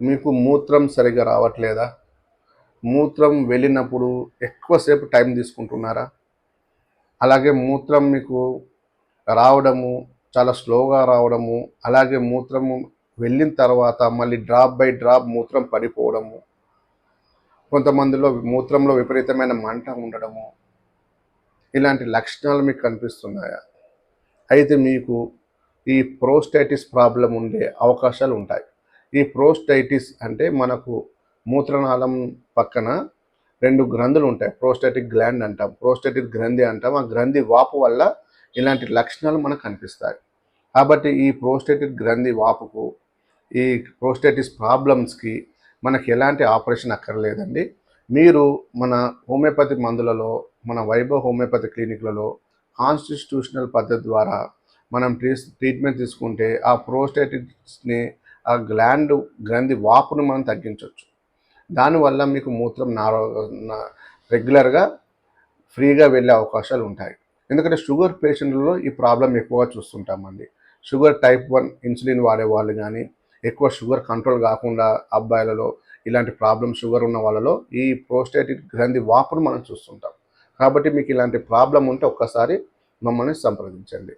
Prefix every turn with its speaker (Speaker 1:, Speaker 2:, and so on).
Speaker 1: మీకు మూత్రం సరిగా రావట్లేదా? మూత్రం వెళ్ళినప్పుడు ఎక్కువసేపు టైం తీసుకుంటున్నారా? అలాగే మూత్రం మీకు రావడము చాలా స్లోగా రావడము అలాగే మూత్రము వెళ్ళిన తర్వాత మళ్ళీ డ్రాప్ బై డ్రాప్ మూత్రం పడిపోవడము కొంతమందిలో మూత్రంలో విపరీతమైన మంట ఉండడము ఇలాంటి లక్షణాలు మీకు కనిపిస్తున్నాయా? అయితే మీకు ఈ ప్రోస్టైటిస్ ప్రాబ్లం ఉండే అవకాశాలు ఉంటాయి. ఈ ప్రోస్టైటిస్ అంటే మనకు మూత్రనాళం పక్కన రెండు గ్రంథులు ఉంటాయి. ప్రోస్టాటిక్ గ్లాండ్ అంటాం ప్రోస్టాటిక్ గ్రంథి అంటాం. ఆ గ్రంథి వాపు వల్ల ఇలాంటి లక్షణాలు మనకు కనిపిస్తాయి. కాబట్టి ఈ ప్రోస్టాటిక్ గ్రంథి వాపుకు ఈ ప్రోస్టైటిస్ ప్రాబ్లమ్స్కి మనకి ఎలాంటి ఆపరేషన్ అక్కర్లేదండి. మీరు మన హోమియోపతి మందులలో మన వైభవ్ హోమియోపతి క్లినిక్లలో కాన్స్టిట్యూషనల్ పద్ధతి ద్వారా మనం ట్రీస్ ట్రీట్మెంట్ తీసుకుంటే ఆ ప్రోస్టైటిస్ని ఆ గ్లాండ్ గ్రంథి వాపును మనం తగ్గించవచ్చు. దానివల్ల మీకు మూత్రం నారో రెగ్యులర్గా ఫ్రీగా వెళ్ళే అవకాశాలు ఉంటాయి. ఎందుకంటే షుగర్ పేషెంట్లలో ఈ ప్రాబ్లం ఎక్కువగా చూస్తుంటామండి. షుగర్ టైప్ వన్ ఇన్సులిన్ వాడే వాళ్ళు కానీ ఎక్కువ షుగర్ కంట్రోల్ కాకుండా అబ్బాయిలలో ఇలాంటి ప్రాబ్లం షుగర్ ఉన్న వాళ్ళలో ఈ ప్రోస్టేటిక్ గ్రంథి వాపును మనం చూస్తుంటాం. కాబట్టి మీకు ఇలాంటి ప్రాబ్లం ఉంటే ఒక్కసారి మమ్మల్ని సంప్రదించండి.